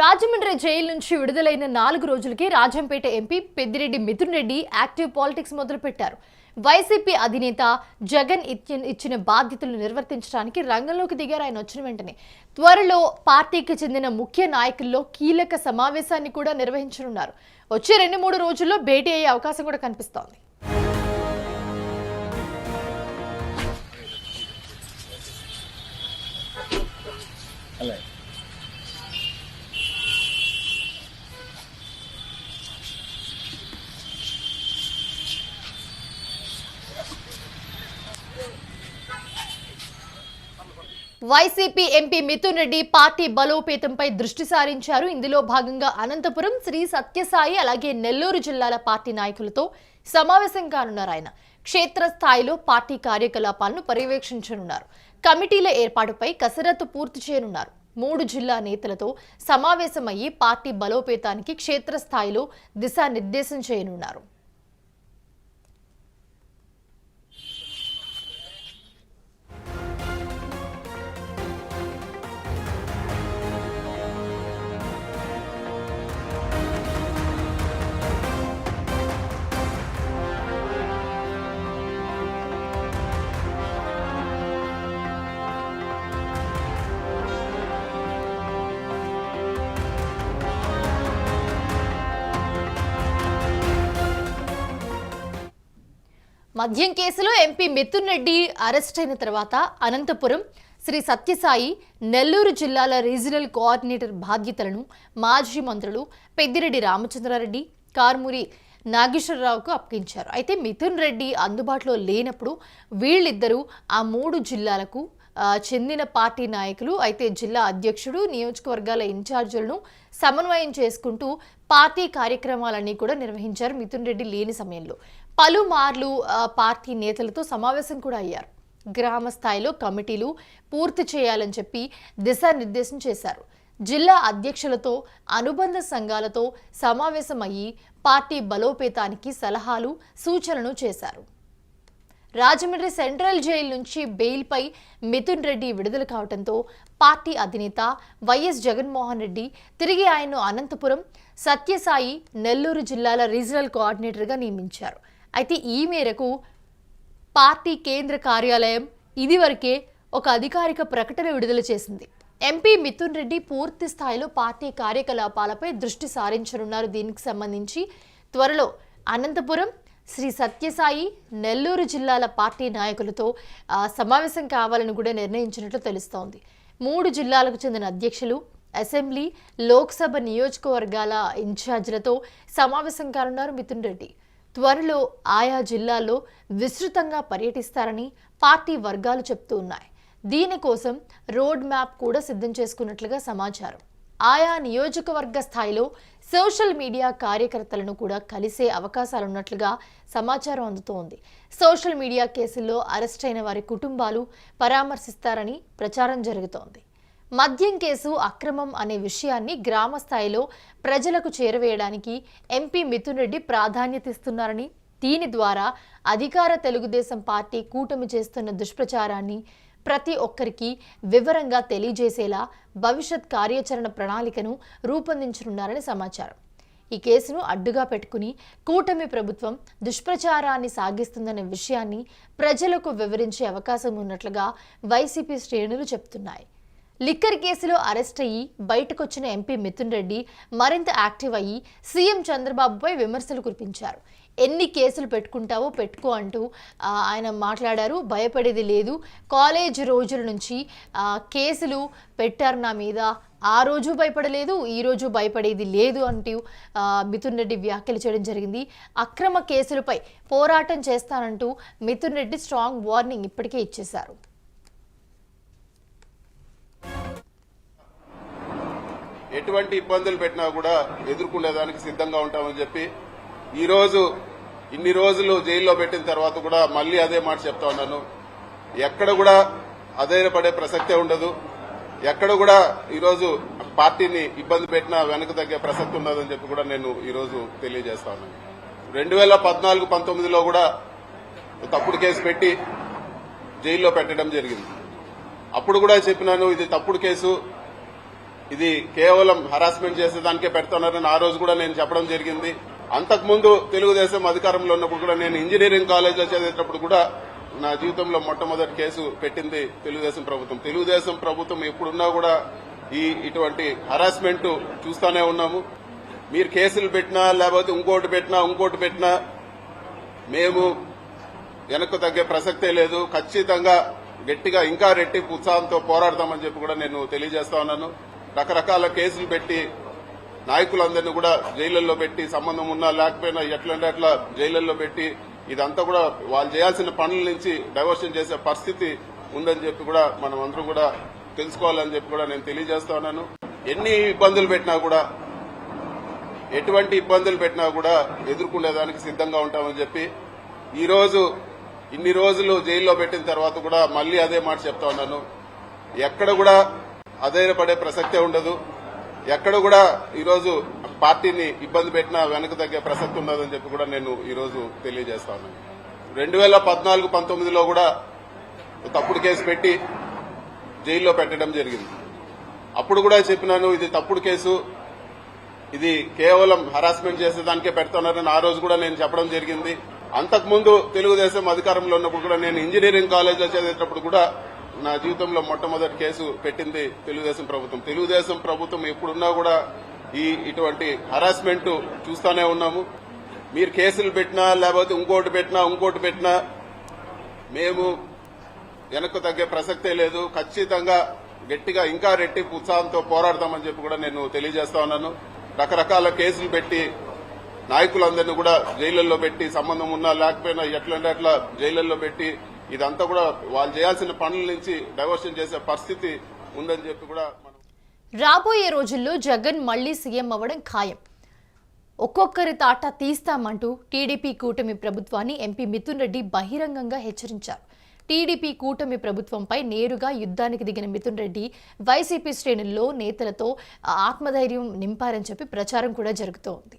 Rajahmundry jail నుంచి విడుదలైన నాలుగు రోజులకి Rajampet MP Peddireddy Mithun Reddy active politics మొదలుపెట్టారు. వైసీపీ అధినేత జగన్ ఇచ్చిన ఇచ్చిన బాధ్యతలు నిర్వర్తించడానికి రంగంలోకి దిగారు ఆయన వచ్చిన వెంటనే. త్వరలో పార్టీకి చెందిన ముఖ్య నాయకుల్లో కీలక సమావేశాన్ని కూడా నిర్వహించనున్నారు. వచ్చే రెండు మూడు రోజుల్లో భేటీ అయ్యే అవకాశం కూడా కనిపిస్తోంది. అలాగే YCP MP Mithun Reddy party బలోపేతంపై దృష్టి సారించారు. ఇందులో భాగంగా అనంతపురం శ్రీ సత్యసాయి అలాగే నెల్లూరు జిల్లాల పార్టీ నాయకులతో సమావేశం కానున్నారు ఆయన. క్షేత్రస్థాయిలో పార్టీ కార్యకలాపాలను పర్యవేక్షించనున్నారు. కమిటీల ఏర్పాటుపై కసరత్తు పూర్తి చేయనున్నారు. మూడు జిల్లా నేతలతో సమావేశమయ్యి పార్టీ బలోపేతానికి క్షేత్రస్థాయిలో దిశానిర్దేశం చేయనున్నారు. మద్యం కేసులో ఎంపీ మిథున్ రెడ్డి అరెస్ట్ అయిన తర్వాత అనంతపురం శ్రీ సత్యసాయి నెల్లూరు జిల్లాల రీజనల్ కోఆర్డినేటర్ బాధ్యతలను మాజీ మంత్రులు పెద్దిరెడ్డి రామచంద్రారెడ్డి కార్మూరి నాగేశ్వరరావుకు అప్పగించారు. అయితే మిథున్ రెడ్డి అందుబాటులో లేనప్పుడు వీళ్ళిద్దరూ ఆ మూడు జిల్లాలకు చెందిన పార్టీ నాయకులు అయితే జిల్లా అధ్యక్షుడు నియోజకవర్గాల ఇన్ఛార్జీలను సమన్వయం చేసుకుంటూ పార్టీ కార్యక్రమాలన్నీ కూడా నిర్వహించారు మిథున్ రెడ్డి లేని సమయంలో. పలుమార్లు పార్టీ నేతలతో సమావేశం కూడా అయ్యారు. గ్రామ స్థాయిలో కమిటీలు పూర్తి చేయాలని చెప్పి దిశానిర్దేశం చేశారు. జిల్లా అధ్యక్షులతో అనుబంధ సంఘాలతో సమావేశమయ్యి పార్టీ బలోపేతానికి సలహాలు సూచనలు చేశారు. రాజమండ్రి సెంట్రల్ జైలు నుంచి బెయిల్పై మిథున్ రెడ్డి విడుదల కావడంతో పార్టీ అధినేత వైఎస్ జగన్మోహన్ రెడ్డి తిరిగి ఆయన్ను అనంతపురం సత్యసాయి నెల్లూరు జిల్లాల రీజనల్ కోఆర్డినేటర్గా నియమించారు. అయితే ఈ మేరకు పార్టీ కేంద్ర కార్యాలయం ఇదివరకే ఒక అధికారిక ప్రకటన విడుదల చేసింది. ఎంపీ మిథున్ రెడ్డి పూర్తి స్థాయిలో పార్టీ కార్యకలాపాలపై దృష్టి సారించనున్నారు. దీనికి సంబంధించి త్వరలో అనంతపురం శ్రీ సత్యసాయి నెల్లూరు జిల్లాల పార్టీ నాయకులతో సమావేశం కావాలని కూడా నిర్ణయించినట్లు తెలుస్తోంది. మూడు జిల్లాలకు చెందిన అధ్యక్షులు అసెంబ్లీ లోక్సభ నియోజకవర్గాల ఇన్ఛార్జీలతో సమావేశం కానున్నారు మిథున్ రెడ్డి. త్వరలో ఆయా జిల్లాల్లో విస్తృతంగా పర్యటిస్తారని పార్టీ వర్గాలు చెప్తూ ఉన్నాయి. దీనికోసం రోడ్ మ్యాప్ కూడా సిద్ధం చేసుకున్నట్లుగా సమాచారం. ఆయా నియోజకవర్గ స్థాయిలో సోషల్ మీడియా కార్యకర్తలను కూడా కలిసే అవకాశాలున్నట్లుగా సమాచారం అందుతోంది. సోషల్ మీడియా కేసుల్లో అరెస్ట్ అయిన వారి కుటుంబాలు పరామర్శిస్తారని ప్రచారం జరుగుతోంది. మద్యం కేసు అక్రమం అనే విషయాన్ని గ్రామ స్థాయిలో ప్రజలకు చేరవేయడానికి ఎంపీ మిథున్ రెడ్డి ప్రాధాన్యత ఇస్తున్నారని దీని ద్వారా అధికార తెలుగుదేశం పార్టీ కూటమి చేస్తున్న దుష్ప్రచారాన్ని ప్రతి ఒక్కరికి వివరంగా తెలియజేసేలా భవిష్యత్ కార్యాచరణ ప్రణాళికను రూపొందించనున్నారని సమాచారం. ఈ కేసును అడ్డుగా పెట్టుకుని కూటమి ప్రభుత్వం దుష్ప్రచారాన్ని సాగిస్తుందనే విషయాన్ని ప్రజలకు వివరించే అవకాశం ఉన్నట్లుగా వైసీపీ శ్రేణులు చెప్తున్నాయి. లిక్కర్ కేసులో అరెస్ట్ అయ్యి బయటకొచ్చిన ఎంపీ మిథున్ రెడ్డి మరింత యాక్టివ్ అయ్యి సీఎం చంద్రబాబుపై విమర్శలు కురిపించారు. ఎన్ని కేసులు పెట్టుకుంటావో పెట్టుకో అంటూ ఆయన మాట్లాడారు. భయపడేది లేదు. కాలేజ్ రోజుల నుంచి కేసులు పెట్టారు నా మీద. ఆ రోజు భయపడలేదు ఈ రోజు భయపడేది లేదు అంటూ మిథున్ రెడ్డి వ్యాఖ్యలు చేయడం జరిగింది. అక్రమ కేసులపై పోరాటం చేస్తానంటూ మిథున్ రెడ్డి స్ట్రాంగ్ వార్నింగ్ ఇప్పటికే ఇచ్చేశారు. ఎటువంటి ఇబ్బందులు పెట్టినా కూడా ఎదుర్కొనేదానికి సిద్ధంగా ఉంటామని చెప్పి ఈరోజు ఇన్ని రోజులు జైల్లో పెట్టిన తర్వాత కూడా మళ్ళీ అదే మాట చెప్తా ఉన్నాను. ఎక్కడ కూడా అధైర్యపడే ప్రసక్తే ఉండదు. ఎక్కడ కూడా ఈరోజు పార్టీని ఇబ్బంది పెట్టినా వెనక తగ్గే ప్రసక్తి ఉండదని చెప్పి కూడా నేను ఈరోజు తెలియజేస్తా ఉన్నాను. రెండు వేల పద్నాలుగు పంతొమ్మిదిలో కూడా తప్పుడు కేసు పెట్టి జైల్లో పెట్టడం జరిగింది. అప్పుడు కూడా చెప్పినాను ఇది తప్పుడు కేసు. ఇది కేవలం హరాస్మెంట్ చేసేదానికే పెడుతున్నారని ఆ రోజు కూడా నేను చెప్పడం జరిగింది. అంతకుముందు తెలుగుదేశం అధికారంలో ఉన్నప్పుడు కూడా నేను ఇంజనీరింగ్ కాలేజ్లో చదివేటప్పుడు కూడా నా జీవితంలో మొట్టమొదటి కేసు పెట్టింది తెలుగుదేశం ప్రభుత్వం. తెలుగుదేశం ప్రభుత్వం ఎప్పుడున్నా కూడా ఈ ఇటువంటి హరాస్మెంట్ చూస్తానే ఉన్నాము. మీరు కేసులు పెట్టినా లేకపోతే ఇంకోటి పెట్టినా ఇంకోటి పెట్టినా మేము వెనక్కు తగ్గే ప్రసక్తే లేదు. ఖచ్చితంగా గట్టిగా ఇంకా రెట్టి ఉత్సాహంతో పోరాడతామని చెప్పి కూడా నేను తెలియజేస్తా ఉన్నాను. రకరకాల కేసులు పెట్టి నాయకులందరినీ కూడా జైళ్ళలో పెట్టి సంబంధం ఉన్నా లేకపోయినా ఎట్లంటే అట్లా జైళ్ళలో పెట్టి ఇదంతా కూడా వాళ్ళు చేయాల్సిన పనుల నుంచి డైవర్షన్ చేసే పరిస్థితి ఉందని చెప్పి కూడా మనం అందరూ కూడా తెలుసుకోవాలని చెప్పి కూడా నేను తెలియజేస్తా ఉన్నాను. ఎన్ని ఇబ్బందులు పెట్టినా కూడా ఎటువంటి ఇబ్బందులు పెట్టినా కూడా ఎదుర్కొనేదానికి సిద్ధంగా ఉంటామని చెప్పి ఈరోజు ఇన్ని రోజులు జైల్లో పెట్టిన తర్వాత కూడా మళ్ళీ అదే మాట చెప్తా ఉన్నాను. ఎక్కడ కూడా అధైర్యపడే ప్రసక్తే ఉండదు. ఎక్కడ కూడా ఈరోజు పార్టీని ఇబ్బంది పెట్టినా వెనక తగ్గే ప్రసక్తి ఉండదని చెప్పి కూడా నేను ఈరోజు తెలియజేస్తా ఉన్నాను. రెండు వేల పద్నాలుగు పంతొమ్మిదిలో కూడా తప్పుడు కేసు పెట్టి జైల్లో పెట్టడం జరిగింది. అప్పుడు కూడా చెప్పినాను ఇది తప్పుడు కేసు ఇది కేవలం హరాస్మెంట్ చేసేదానికే పెడుతున్నారని ఆ రోజు కూడా నేను చెప్పడం జరిగింది. అంతకుముందు తెలుగుదేశం అధికారంలో ఉన్నప్పుడు కూడా నేను ఇంజనీరింగ్ కాలేజ్లో చదివేటప్పుడు కూడా నా జీవితంలో మొట్టమొదటి కేసు పెట్టింది తెలుగుదేశం ప్రభుత్వం. తెలుగుదేశం ప్రభుత్వం ఎప్పుడున్నా కూడా ఈ ఇటువంటి హరాస్మెంట్ చూస్తానే ఉన్నాము. మీరు కేసులు పెట్టినా లేకపోతే ఇంకోటి పెట్టినా ఇంకోటి పెట్టినా మేము వెనక్కు తగ్గే ప్రసక్తే లేదు. ఖచ్చితంగా గట్టిగా ఇంకా రెట్టింపు ఉత్సాహంతో పోరాడతామని చెప్పి కూడా నేను తెలియజేస్తా ఉన్నాను. రకరకాల కేసులు పెట్టి నాయకులందరినీ కూడా జైళ్ళలో పెట్టి సంబంధం ఉన్నా లేకపోయినా ఎట్లంటే అట్లా జైళ్ళలో పెట్టి ఇదంతా కూడా వాళ్ళు చేయాల్సిన పనుల నుంచి డైవర్షన్ చేసే పరిస్థితి ఉందని చెప్పి కూడా రాబోయే రోజుల్లో జగన్ మళ్ళీ సీఎం అవ్వడం ఖాయం. ఒక్కొక్కరి తాట తీస్తామంటూ టీడీపీ కూటమి ప్రభుత్వాన్ని ఎంపీ మిథున్ రెడ్డి బహిరంగంగా హెచ్చరించారు. టీడీపీ కూటమి ప్రభుత్వంపై నేరుగా యుద్ధానికి దిగిన మిథున్ రెడ్డి వైసీపీ శ్రేణుల్లో నేతలతో ఆత్మధైర్యం నింపారని చెప్పి ప్రచారం కూడా జరుగుతోంది.